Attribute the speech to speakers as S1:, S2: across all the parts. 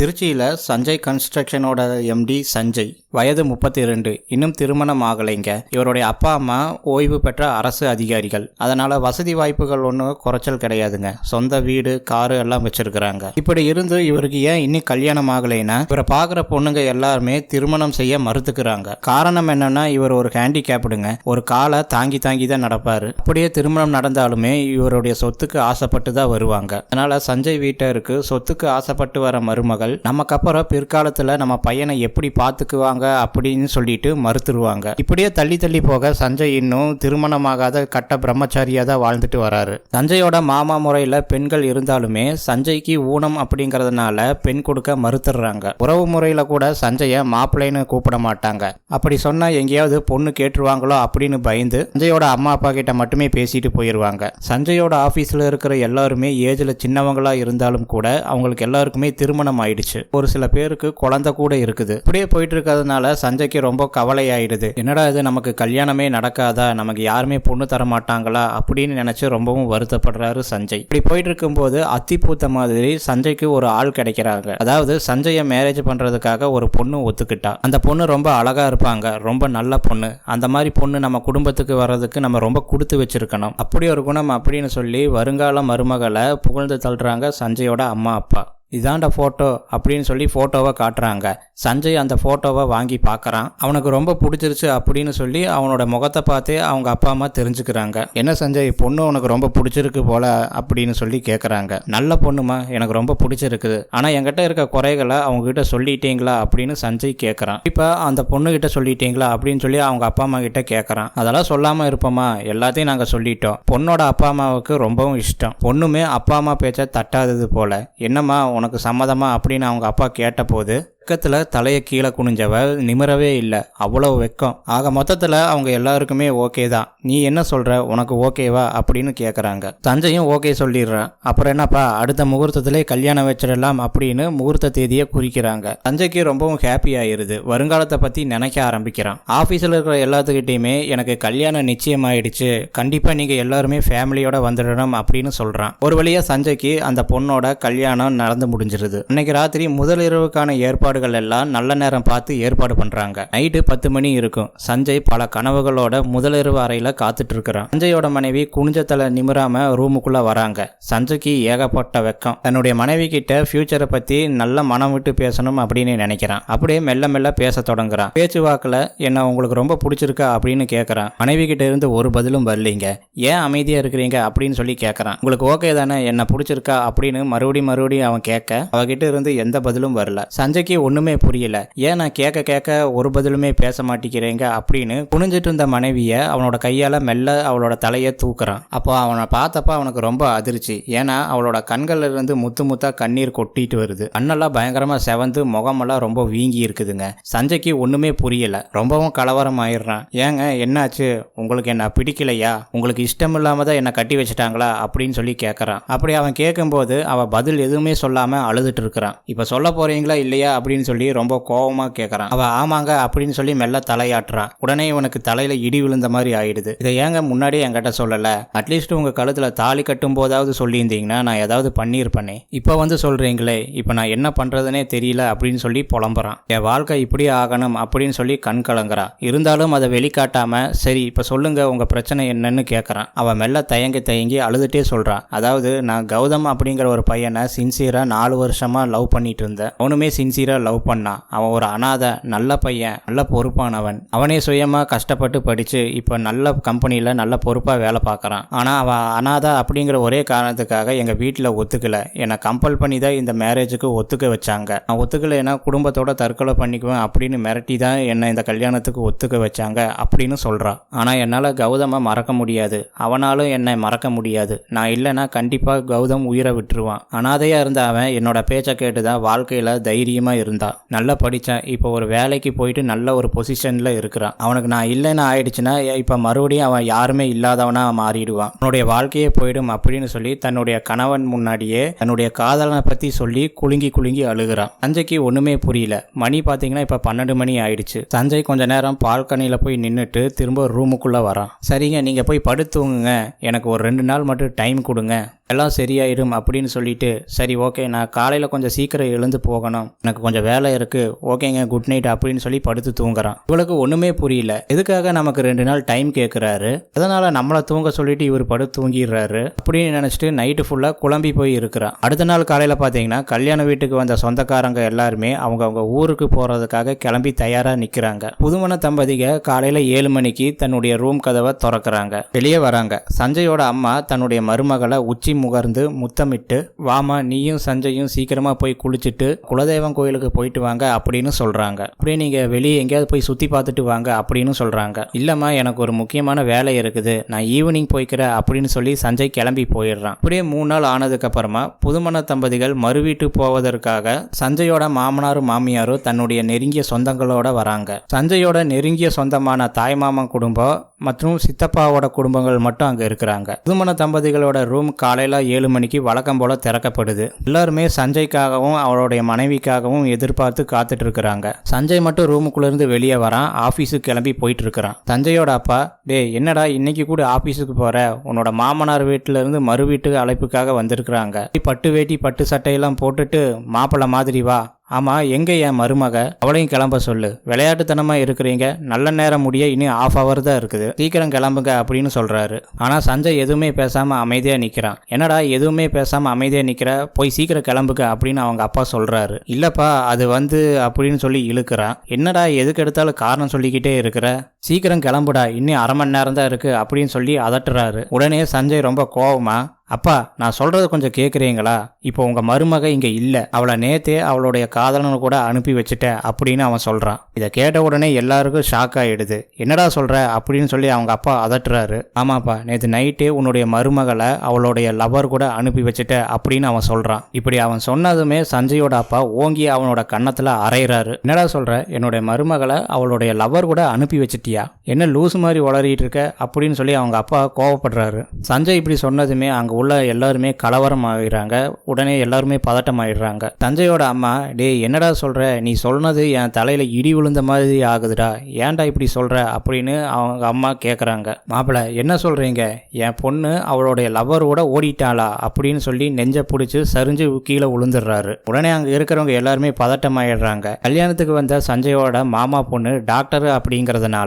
S1: திருச்சியில் சஞ்சய் கன்ஸ்ட்ரக்ஷனோட எம்டி சஞ்சய். வயது முப்பத்தி ரெண்டு இன்னும் திருமணம் ஆகலைங்க. இவருடைய அப்பா அம்மா ஓய்வு பெற்ற அரசு அதிகாரிகள். அதனால வசதி வாய்ப்புகள் ஒன்றும் குறைச்சல் கிடையாதுங்க. சொந்த வீடு காரு எல்லாம் வச்சிருக்கிறாங்க. இப்படி இருந்து இவருக்கு ஏன் இன்னும் கல்யாணம் ஆகலைன்னா இவரை பார்க்குற பொண்ணுங்க எல்லாருமே திருமணம் செய்ய மறுத்துக்கிறாங்க. காரணம் என்னன்னா இவர் ஒரு ஹேண்டிகேப்டுங்க. ஒரு காலை தாங்கி தாங்கி தான் நடப்பார். அப்படியே திருமணம் நடந்தாலுமே இவருடைய சொத்துக்கு ஆசைப்பட்டு தான் வருவாங்க. அதனால சஞ்சய் வீட்டருக்கு சொத்துக்கு ஆசைப்பட்டு வர மருமகள் நமக்கு அப்புறம் பிற்காலத்தில் நம்ம பையனை எப்படி பார்த்துக்குவாங்க? அப்படின்னு சொல்லிட்டு மறுத்துருவாங்க. இப்படியே தள்ளி தள்ளி போக சஞ்சய் இன்னும் திருமணமாகாத கட்ட பிரம்மச்சாரியாக தான் வாழ்ந்துட்டு வராரு. சஞ்சயோட மாமா முறையில் பெண்கள் இருந்தாலுமே சஞ்சய்க்கு ஊனம் அப்படிங்கிறதுனால பெண் கொடுக்க மறுத்துடுறாங்க. உறவு முறையில் கூட சஞ்சயை மாப்பிள்ளைன்னு கூப்பிட மாட்டாங்க. அப்படி சொன்னால் எங்கேயாவது பொண்ணு கேட்டுருவாங்களோ அப்படின்னு பயந்து சஞ்சயோட அம்மா அப்பா கிட்ட மட்டுமே பேசிட்டு போயிடுவாங்க சஞ்சயோட ஆஃபீஸில் இருக்கிற எல்லாருமே ஏஜில் சின்னவங்களா இருந்தாலும் கூட அவங்களுக்கு எல்லாருக்குமே திருமணம் ஆயிடுச்சு. ஒரு சில பேருக்கு குழந்தை கூட இருக்குது. இப்படியே போயிட்டு இருக்கிறதுனால சஞ்சய்க்கு ரொம்ப கவலை ஆயிடுது என்னடா இது நமக்கு கல்யாணமே நடக்காதா? நமக்கு யாருமே பொண்ணு தர மாட்டாங்களா? அப்படின்னு நினைச்சு ரொம்பவும் வருத்தப்படுறாரு சஞ்சய். இப்படி போயிட்டு இருக்கும்போது அத்தி பூத்த மாதிரி சஞ்சய்க்கு ஒரு ஆள் கிடைக்கிறாங்க. அதாவது சஞ்சயை மேரேஜ் பண்றதுக்காக ஒரு பொண்ணு ஒத்துக்கிட்டா. அந்த பொண்ணு ரொம்ப அழகா இருப்பாங்க. ரொம்ப நல்ல பொண்ணு. அந்த மாதிரி பொண்ணு நம்ம குடும்பத்துக்கு வர்றதுக்கு நம்ம ரொம்ப கொடுத்து வச்சிருக்கணும். அப்படி ஒரு குணம் அப்படின்னு சொல்லி வருங்கால மருமகளை புகழ்ந்து தள்ளுறாங்க சஞ்சயோட அம்மா அப்பா. இதாண்ட ஃபோட்டோ அப்படின்னு சொல்லி ஃபோட்டோவை காட்டுறாங்க. சஞ்சய் அந்த ஃபோட்டோவை வாங்கி பார்க்குறான். அவனுக்கு ரொம்ப பிடிச்சிருச்சு அப்படின்னு சொல்லி அவனோட முகத்தை பார்த்தே அவங்க அப்பா அம்மா தெரிஞ்சுக்கிறாங்க. என்ன சஞ்சய் பொண்ணு உனக்கு ரொம்ப பிடிச்சிருக்கு போல அப்படின்னு சொல்லி கேட்குறாங்க நல்ல பொண்ணுமா எனக்கு ரொம்ப பிடிச்சிருக்குது. ஆனால் என்கிட்ட இருக்க குறைகளை அவங்ககிட்ட சொல்லிட்டீங்களா அப்படின்னு சஞ்சய் கேட்குறான் இப்போ அந்த பொண்ணுகிட்ட சொல்லிட்டீங்களா அப்படின்னு சொல்லி அவங்க அப்பா அம்மா கிட்ட கேட்குறான் அதெல்லாம் சொல்லாமல் இருப்போமா? எல்லாத்தையும் நாங்கள் சொல்லிட்டோம். பொண்ணோட அப்பா அம்மாவுக்கு ரொம்பவும் இஷ்டம். பொண்ணுமே அப்பா அம்மா பேச்சை தட்டாதது போல. என்னம்மா உனக்கு சம்மதமா அப்படின்னு அவங்க அப்பா கேட்டபோது வெக்கத்தில் தலையை கீழே குனிஞ்சவ நிமிரவே இல்லை. அவ்வளோ வெக்கம். ஆக மொத்தத்தில் அவங்க எல்லாருக்குமே ஓகே தான். நீ என்ன சொல்கிற உனக்கு ஓகேவா அப்படின்னு கேட்குறாங்க தஞ்சையும் ஓகே சொல்லிடுறான். அப்புறம் என்னப்பா? அடுத்த முகூர்த்தத்திலே கல்யாணம் வச்சிடலாம் அப்படின்னு முகூர்த்த தேதியை குறிக்கிறாங்க. தஞ்சைக்கு ரொம்பவும் ஹாப்பி ஆயிருது. வருங்காலத்தை பற்றி நினைக்க ஆரம்பிக்கிறான். ஆஃபீஸில் இருக்கிற எல்லாத்துக்கிட்டையுமே எனக்கு கல்யாணம் நிச்சயமாயிடுச்சு. கண்டிப்பாக நீங்கள் எல்லாருமே ஃபேமிலியோட வந்துடணும் அப்படின்னு சொல்கிறான் ஒரு வழியாக சஞ்சய்க்கு அந்த பொண்ணோட கல்யாணம் நடந்து முடிஞ்சிருது. அன்னைக்கு ராத்திரி முதல் இரவுக்கான ஏற்பாடுகள் எல்லாம் நல்ல நேரம் பார்த்து ஏற்பாடு பண்றாங்க. நைட்டு பத்து மணி இருக்கும். சஞ்சய் பல கனவுகளோட முதலிரவு அறையில காத்துட்டு இருக்கிறான். சஞ்சயோட மனைவி குனிஞ்ச தலை நிமிராம ரூமுக்குள்ள வராங்க. சஞ்சய்க்கு ஏகப்பட்ட வெக்கம். தன்னுடைய மனைவி கிட்ட ஃபியூச்சரை பத்தி நல்ல மனம் விட்டு பேசணும் அப்படின்னு நினைக்கிறான். அப்படியே மெல்ல மெல்ல பேச தொடங்குறான். பேச்சுவாக்கில் என்ன உங்களுக்கு ரொம்ப பிடிச்சிருக்கா? அப்படின்னு கேட்கறான் மனைவி கிட்ட இருந்து ஒரு பதிலும் வரலீங்க. ஏன் அமைதியா இருக்கிறீங்க? அப்படின்னு சொல்லி கேட்கறான் உங்களுக்கு ஓகே தானே? என்ன பிடிச்சிருக்கா? அப்படின்னு மறுபடியும் மறுபடியும் அவன் கேட்க அவகிட்ட இருந்து எந்த பதிலும் வரல. சஞ்சய்க்கு ஒன்றுமே புரியல. ஏன் நான் கேட்க கேட்க ஒரு பதிலுமே பேச மாட்டேங்கிறீங்க அப்படின்னு குனிஞ்சிட்டு இருந்த மனைவியை அவனோட கையால் மெல்ல அவளோட தலையை தூக்குறான். அப்போ அவனை பார்த்தப்ப அவனுக்கு ரொம்ப அதிர்ச்சி. ஏன்னா அவளோட கண்கள்ல இருந்து முத்து முத்தா கண்ணீர் கொட்டிட்டு வருது. கண்ணெல்லாம் பயங்கரமாக செவந்து முகமெல்லாம் ரொம்ப வீங்கி இருக்குதுங்க. சஞ்சய்க்கு ஒன்றுமே புரியல. ரொம்பவும் கலவரம் ஆயிடுறான். ஏங்க என்னாச்சு? உங்களுக்கு என்ன பிடிக்கலையா? உங்களுக்கு இஷ்டம் இல்லாம தான் என்ன கட்டி வச்சுட்டாங்களா? அப்படின்னு சொல்லி கேட்குறான் அப்படி அவன் கேட்கும்போது அவள் பதில் எதுவுமே சொல்லாமல் அழுதுட்டு இருக்கிறான். இப்போ சொல்ல போறீங்களா இல்லையா அப்படி அப்படின்னு சொல்லி ரொம்ப கோபமாக கேட்குறான் அவள் ஆமாங்க அப்படின்னு சொல்லி மெல்ல தலையாட்டுறான் உடனே இவனுக்கு தலையில இடி விழுந்த மாதிரி ஆயிடுது. இதை ஏங்க முன்னாடியே என்கிட்ட சொல்லலை? அட்லீஸ்ட் உங்கள் கழுத்தில் தாலி கட்டும் போதாவது சொல்லியிருந்தீங்கன்னா நான் ஏதாவது பண்ணியிருப்பேனே. இப்போ வந்து சொல்கிறீங்களே இப்போ நான் என்ன பண்ணுறதுனே தெரியல அப்படின்னு சொல்லி புலம்புறான். என் வாழ்க்கை இப்படி ஆகணும் அப்படின்னு சொல்லி கண் கலங்குறான் இருந்தாலும் அதை வெளிக்காட்டாமல் சரி இப்போ சொல்லுங்க உங்கள் பிரச்சனை என்னன்னு கேட்குறான் அவன் மெல்ல தயங்கி தயங்கி அழுதுட்டே சொல்கிறான் அதாவது நான் கௌதம் அப்படிங்கிற ஒரு பையனை சின்சியராக நாலு வருஷமாக லவ் பண்ணிட்டு இருந்தேன். அவனுமே சின்சியராக லவ் பண்ணான் அவன் ஒரு அனாதை நல்ல பையன் நல்ல பொறுப்பானவன். அவனே சுயமாக கஷ்டப்பட்டு படித்து இப்போ நல்ல கம்பெனியில் நல்ல பொறுப்பாக வேலை பார்க்குறான். ஆனால் அவன் அனாதை அப்படிங்கிற ஒரே காரணத்துக்காக எங்கள் வீட்டில் ஒத்துக்கல. என்னை கம்பல் பண்ணி தான் இந்த மேரேஜுக்கு ஒத்துக்க வச்சாங்க. நான் ஒத்துக்கலைன்னா குடும்பத்தோட தற்கொலை பண்ணிக்குவேன் அப்படின்னு மிரட்டி தான் என்னை இந்த கல்யாணத்துக்கு ஒத்துக்க வச்சாங்க அப்படின்னு சொல்கிறான் ஆனால் என்னால் கௌதமை மறக்க முடியாது. அவனாலும் என்னை மறக்க முடியாது. நான் இல்லைன்னா கண்டிப்பாக கௌதம் உயிரை விட்டுருவான். அனாதையாக இருந்த அவன் என்னோட பேச்சை கேட்டு தான் வாழ்க்கையில் தைரியமாக தைரியமா இருந்தா. நல்லா படித்தான் இப்போ ஒரு வேலைக்கு போயிட்டு நல்ல ஒரு பொசிஷனில் இருக்கிறான். அவனுக்கு நான் இல்லைன்னு ஆயிடுச்சுன்னா இப்போ மறுபடியும் அவன் யாருமே இல்லாதவனாக மாறிடுவான். அவனுடைய வாழ்க்கையே போயிடும் அப்படின்னு சொல்லி தன்னுடைய கணவன் முன்னாடியே தன்னுடைய காதலனை பற்றி சொல்லி குலுங்கி குலுங்கி அழுகிறான். சஞ்சய்க்கு ஒன்றுமே புரியல. மணி பார்த்தீங்கன்னா இப்போ பன்னெண்டு மணி ஆயிடுச்சு. சஞ்சய் கொஞ்ச நேரம் பால்கனியில் போய் நின்றுட்டு திரும்ப ரூமுக்குள்ளே வரான். சரிங்க நீங்கள் போய் படுத்துவங்க எனக்கு ஒரு ரெண்டு நாள் மட்டும் டைம் கொடுங்க. எல்லாம் சரியாயிடும் அப்படின்னு சொல்லிட்டு சரி ஓகே நான் காலையில் கொஞ்சம் சீக்கிரம் எழுந்து போகணும். எனக்கு கொஞ்சம் வேலை இருக்குது ஓகேங்க குட் நைட் அப்படின்னு சொல்லி படுத்து தூங்குறான். இவளுக்கு ஒன்றுமே புரியல. எதுக்காக நமக்கு ரெண்டு நாள் டைம் கேட்குறாரு அதனால் நம்மளை தூங்க சொல்லிட்டு இவர் படுத்து தூங்கிடுறாரு? அப்படின்னு நினச்சிட்டு நைட்டு ஃபுல்லாக குழம்பி போய் இருக்கிறான். அடுத்த நாள் காலையில் பார்த்தீங்கன்னா கல்யாண வீட்டுக்கு வந்த சொந்தக்காரங்க எல்லாருமே அவங்க அவங்க ஊருக்கு போகிறதுக்காக கிளம்பி தயாராக நிற்கிறாங்க புதுமண தம்பதிக காலையில் ஏழு மணிக்கு தன்னுடைய ரூம் கதவை திறக்கிறாங்க. வெளியே வராங்க. சஞ்சயோட அம்மா தன்னுடைய மருமகளை உச்சி முகர்ந்து முத்தமிட்டு வாமா நீயும் சஞ்சயும் சீக்கிரமா போய் குளிச்சுட்டு குலதெய்வம் கோயிலுக்கு போயிட்டு வாங்க அப்படின்னு சொல்றாங்க. அப்படியே நீங்க வெளியே எங்கேயாவது போய் சுத்தி பார்த்துட்டு வாங்க அப்படின்னு சொல்றாங்க. இல்லம்மா எனக்கு ஒரு முக்கியமான வேலை இருக்குது. நான் ஈவினிங் போய்க்கிறேன் அப்படின்னு சொல்லி சஞ்சய் கிளம்பி போயிடுறான். அப்படியே மூணு நாள் ஆனதுக்கு அப்புறமா புதுமண தம்பதிகள் மறுவீட்டு போவதற்காக சஞ்சயோட மாமனாரும் மாமியாரும் தன்னுடைய நெருங்கிய சொந்தங்களோட வராங்க. சஞ்சயோட நெருங்கிய சொந்தமான தாய் மாமன் குடும்பம் மற்றும் சித்தப்பாவோட குடும்பங்கள் மட்டும் அங்கே இருக்கிறாங்க. புதுமண தம்பதிகளோட ரூம் காலையில் ஏழு மணிக்கு வழக்கம் போல திறக்கப்படுது. எல்லாருமே சஞ்சய்க்காகவும் அவருடைய மனைவிக்காகவும் எதிர்பார்த்து காத்துட்டு இருக்கிறாங்க. சஞ்சய் மட்டும் ரூமுக்குள்ளேருந்து வெளியே வரான் ஆஃபீஸுக்கு கிளம்பி போயிட்டு இருக்கிறான். சஞ்சயோட அப்பா டேய் என்னடா இன்னைக்கு கூட ஆஃபீஸுக்கு போகிற உன்னோட மாமனார் வீட்டிலேருந்து மறு வீட்டு அழைப்புக்காக வந்திருக்கிறாங்க. பட்டு வேட்டி பட்டு சட்டையெல்லாம் போட்டுட்டு மாப்பிள்ளை மாதிரி வா. ஆமாம் எங்கே என் மருமக? அவளையும் கிளம்ப சொல்லு. விளையாட்டுத்தனமாக இருக்கிறீங்க. நல்ல நேரம் முடிய இனி ஆஃப் ஹவர் தான் இருக்குது. சீக்கிரம் கிளம்புங்க அப்படின்னு சொல்கிறாரு ஆனால் சஞ்சய் எதுவுமே பேசாமல் அமைதியாக நிற்கிறான் என்னடா எதுவுமே பேசாமல் அமைதியாக நிற்கிற போய் சீக்கிரம் கிளம்புங்க அப்படின்னு அவங்க அப்பா சொல்கிறாரு இல்லைப்பா அது வந்து அப்படின்னு சொல்லி இழுக்கிறான். என்னடா எதுக்கு எடுத்தாலும் காரணம் சொல்லிக்கிட்டே இருக்கிற? சீக்கிரம் கிளம்புடா இன்னும் அரை மணி நேரம் தான் இருக்கு அப்படின்னு சொல்லி அதட்டுறாரு. உடனே சஞ்சய் ரொம்ப கோவமா அப்பா நான் சொல்றது கொஞ்சம் கேட்குறீங்களா இப்போ உங்க மருமக இங்க இல்ல. அவளை நேத்தே அவளுடைய காதலனை கூட அனுப்பி வச்சுட்டேன் அப்படின்னு அவன் சொல்றான். இதை கேட்ட உடனே எல்லாருக்கும் ஷாக் ஆயிடுது. என்னடா சொல்ற? அப்படின்னு சொல்லி அவங்க அப்பா அதட்டுறாரு. ஆமாப்பா நேற்று நைட்டே உன்னுடைய மருமகளை அவளுடைய லவர் கூட அனுப்பி வச்சுட்ட அப்படின்னு அவன் சொல்றான். இப்படி அவன் சொன்னதுமே சஞ்சயோட அப்பா ஓங்கி அவனோட கன்னத்துல அரைகிறாரு என்னடா சொல்ற? என்னுடைய மருமகளை அவளுடைய லவர் கூட அனுப்பி வச்சிட்டியா என்ன லூஸ் மாதிரி வளரிகிட்டு இருக்க? அப்படின்னு சொல்லி அவங்க அப்பா கோவப்படுறாரு. சஞ்சய் இப்படி சொன்னதுமே அங்கே உள்ள எல்லாருமே கலவரம் ஆகிறாங்க உடனே எல்லாருமே பதட்டம் ஆயிடுறாங்க தஞ்சையோட அம்மா டேய் என்னடா சொல்கிற நீ சொன்னது என் தலையில் இடி விழுந்த மாதிரி ஆகுதுடா. ஏன்டா இப்படி சொல்கிற அப்படின்னு அவங்க அம்மா கேட்குறாங்க மாப்பிள்ள என்ன சொல்கிறீங்க என் பொண்ணு அவளுடைய லவரோட ஓடிட்டாளா? அப்படின்னு சொல்லி நெஞ்ச பிடிச்சி சரிஞ்சு கீழே விழுந்துடுறாரு உடனே அங்கே இருக்கிறவங்க எல்லாருமே பதட்டம் ஆயிடுறாங்க கல்யாணத்துக்கு வந்த சஞ்சயோட மாமா பொண்ணு டாக்டர் அப்படிங்கிறதுனால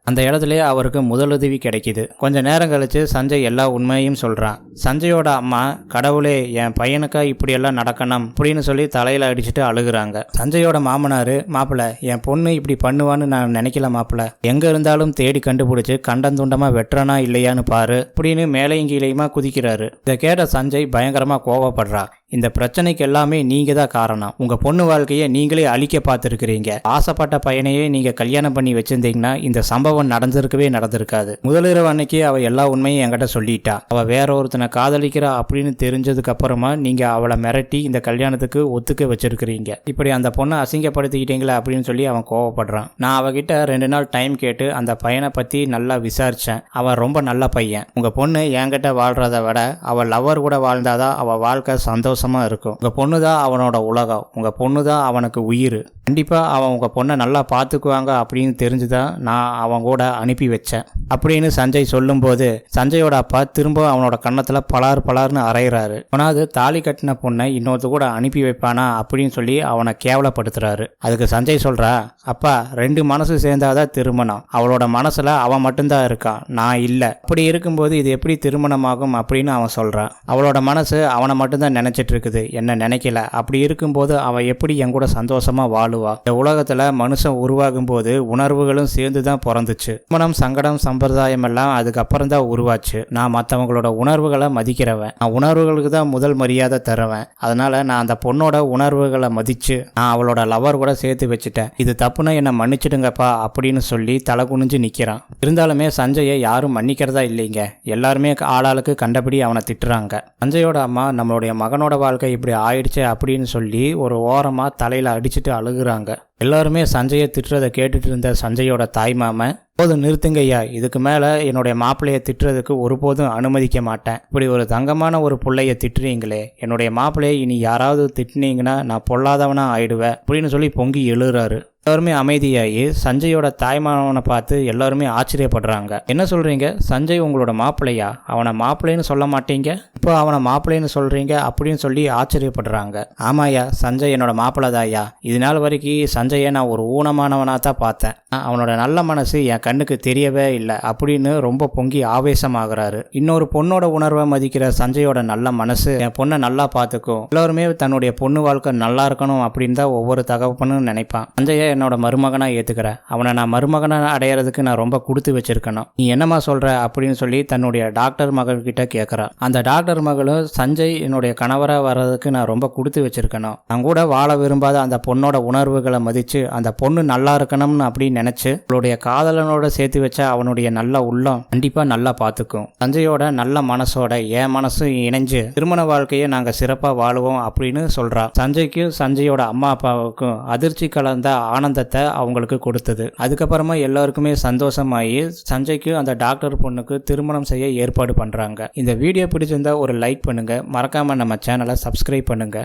S1: அந்த இடத்துலயே அவருக்கு முதலுதவி கிடைக்கிது. கொஞ்ச நேரம் கழிச்சு சஞ்சய் எல்லா உண்மையும் சொல்றான். சஞ்சயோட அம்மா கடவுளே என் பையனுக்கா இப்படியெல்லாம் நடக்கணும் அப்படின்னு சொல்லி தலையில அடிச்சுட்டு அழுகுறாங்க. சஞ்சயோட மாமனாரு மாப்பிள்ள என் பொண்ணு இப்படி பண்ணுவான்னு நான் நினைக்கல மாப்பிள்ள. எங்க இருந்தாலும் தேடி கண்டுபிடிச்சு கண்டம் துண்டமா இல்லையான்னு பாரு அப்படின்னு மேலையும் கீழையுமா குதிக்கிறாரு. இதை கேட்ட சஞ்சய் பயங்கரமா கோவப்படுறா. இந்த பிரச்சனைக்கு எல்லாமே நீங்க தான் காரணம். உங்க பொண்ணு வாழ்க்கையை நீங்களே அழிக்க பார்த்துருக்கிறீங்க. ஆசைப்பட்ட பையனையே நீங்க கல்யாணம் பண்ணி வச்சிருந்தீங்கன்னா இந்த சம்பவம் நடந்திருக்கவே நடந்திருக்காது. முதலிரவு அன்னைக்கு அவ எல்லா உண்மையும் என்கிட்ட சொல்லிட்டா. அவ வேற ஒருத்தனை காதலிக்கிறா அப்படின்னு தெரிஞ்சதுக்கு அப்புறமா நீங்க அவளை மிரட்டி இந்த கல்யாணத்துக்கு ஒத்துக்க வச்சிருக்கிறீங்க. இப்படி அந்த பொண்ணை அசிங்கப்படுத்திக்கிட்டீங்களா அப்படின்னு சொல்லி அவன் கோவப்படுறான். நான் அவகிட்ட ரெண்டு நாள் டைம் கேட்டு அந்த பையனை பத்தி நல்லா விசாரிச்சேன். அவன் ரொம்ப நல்ல பையன். உங்க பொண்ணு என்கிட்ட வாழ்றத விட அவ லவர் கூட வாழ்ந்தாதான் அவ வாழ்க்கை சந்தோஷமா இருக்கும். உங்க பொண்ணு தான் அவனோட உலகம். உங்க பொண்ணு தான் அவனுக்கு உயிர். கண்டிப்பாக அவன் உங்கள் பொண்ணை நல்லா பார்த்துக்குவாங்க அப்படின்னு தெரிஞ்சு தான் நான் அவன் கூட அனுப்பி வச்சேன். அப்படின்னு சஞ்சய் சொல்லும்போது சஞ்சயோட அப்பா திரும்ப அவனோட கன்னத்தில் பலார் பலார்னு அரைகிறாரு அவனாவது தாலி கட்டின பொண்ணை இன்னொருத்த கூட அனுப்பி வைப்பானா அப்படின்னு சொல்லி அவனை கேவலப்படுத்துறாரு. அதுக்கு சஞ்சய் சொல்கிறா அப்பா ரெண்டு மனசு சேர்ந்தாதான் திருமணம். அவளோட மனசில் அவன் மட்டும்தான் இருக்கான் நான் இல்லை. அப்படி இருக்கும்போது இது எப்படி திருமணமாகும்? அப்படின்னு அவன் சொல்கிறான் அவளோட மனசு அவனை மட்டும்தான் நினச்சிட்டு இருக்குது. என்ன நினைக்கல? அப்படி இருக்கும்போது அவன் எப்படி என் கூட சந்தோஷமாக வாழும் சொல்லுவா. இந்த உலகத்துல மனுஷன் உருவாகும் போது உணர்வுகளும் சேர்ந்து தான் பிறந்துச்சு. மனம் சங்கடம் சம்பிரதாயம் எல்லாம் அதுக்கப்புறம் தான் உருவாச்சு. நான் மற்றவங்களோட உணர்வுகளை மதிக்கிறவன். நான் உணர்வுகளுக்கு தான் முதல் மரியாதை தருவேன். அதனால நான் அந்த பொண்ணோட உணர்வுகளை மதிச்சு நான் அவளோட லவர் கூட சேர்த்து வச்சுட்டேன். இது தப்புன்னா என்னை மன்னிச்சிடுங்கப்பா அப்படின்னு சொல்லி தலை குனிஞ்சு நிற்கிறான் இருந்தாலுமே சஞ்சயை யாரும் மன்னிக்கிறதா இல்லைங்க. எல்லாருமே ஆளாளுக்கு கண்டபடி அவனை திட்டுறாங்க. சஞ்சயோட அம்மா நம்மளுடைய மகனோட வாழ்க்கை இப்படி ஆயிடுச்சு அப்படின்னு சொல்லி ஒரு ஓரமாக தலையில் அடிச்சுட்டு அழுகுறாங்க எல்லாருமே சஞ்சயை திட்டுறதை கேட்டுட்டு இருந்த சஞ்சயோட மாம போதும் நிறுத்துங்கய்யா இதுக்கு மேலே என்னுடைய மாப்பிள்ளையை திட்டுறதுக்கு ஒருபோதும் அனுமதிக்க மாட்டேன். இப்படி ஒரு தங்கமான ஒரு பிள்ளைய திட்டுறீங்களே என்னுடைய மாப்பிள்ளையை இனி யாராவது திட்டுனீங்கன்னா நான் பொல்லாதவனா ஆயிடுவேன் அப்படின்னு சொல்லி பொங்கி எழுறாரு. எல்லாருமே அமைதியாகி சஞ்சயோட தாய்மானவனை பார்த்து எல்லாருமே ஆச்சரியப்படுறாங்க. என்ன சொல்கிறீங்க சஞ்சய் உங்களோட மாப்பிள்ளையா? அவனை மாப்பிள்ளைன்னு சொல்ல மாட்டீங்க? இப்போ அவனை மாப்பிள்ளைன்னு சொல்கிறீங்க அப்படின்னு சொல்லி ஆச்சரியப்படுறாங்க. ஆமாயா சஞ்சய் என்னோட மாப்பிள்ளை தாயா இது நாள் வரைக்கும் சஞ்சயை நான் ஒரு ஊனமானவனாக தான் பார்த்தேன். அவனோட நல்ல மனசு என் கண்ணுக்கு தெரியவே இல்லை அப்படின்னு ரொம்ப பொங்கி ஆவேசமாகறாரு. இன்னொரு பொண்ணோட உணர்வை மதிக்கிற சஞ்சயோட நல்ல மனசு என் பொண்ணை நல்லா பார்த்துக்கும். எல்லாருமே தன்னுடைய பொண்ணு வாழ்க்கை நல்லா இருக்கணும் அப்படின்னு தான் ஒவ்வொரு தகப்பனும் நினைப்பான். சஞ்சயை என்னோட மருமகனாக ஏத்துக்கிறேன் அவனை நான் மருமகனாக அடையிறதுக்கு நான் ரொம்ப கொடுத்து வச்சிருக்கணும். நீ என்னம்மா சொல்கிற அப்படின்னு சொல்லி தன்னுடைய டாக்டர் மகள்கிட்ட கேட்குறான் அந்த டாக்டர் மகளும் சஞ்சய் என்னுடைய கணவராக வர்றதுக்கு நான் ரொம்ப கொடுத்து வச்சிருக்கணும். நான் கூட வாழ விரும்பாத அந்த பொண்ணோட உணர்வுகளை மதித்து அந்த பொண்ணு நல்லா இருக்கணும்னு அப்படின்னு நினச்சி அவளுடைய காதலனோட சேர்த்து வச்சா அவனுடைய நல்ல உள்ளம் கண்டிப்பாக நல்லா பார்த்துக்கும் சஞ்சயோட நல்ல மனசோட என் மனசும் இணைஞ்சு திருமண வாழ்க்கையை நாங்கள் சிறப்பாக வாழுவோம் அப்படின்னு சொல்கிறான் சஞ்சய்க்கும் சஞ்சயோட அம்மா அப்பாவுக்கும் அதிர்ச்சி கலந்த ஆனந்தத்தை அவங்களுக்கு கொடுத்தது. அதுக்கப்புறமா எல்லாருக்குமே சந்தோஷமாயி சஞ்சய்க்கு அந்த டாக்டர் பொண்ணுக்கு திருமணம் செய்ய ஏற்பாடு பண்ணுறாங்க இந்த வீடியோ பிடிச்சிருந்தா ஒரு லைக் பண்ணுங்க. மறக்காம நம்ம சேனலை சப்ஸ்கிரைப் பண்ணுங்க.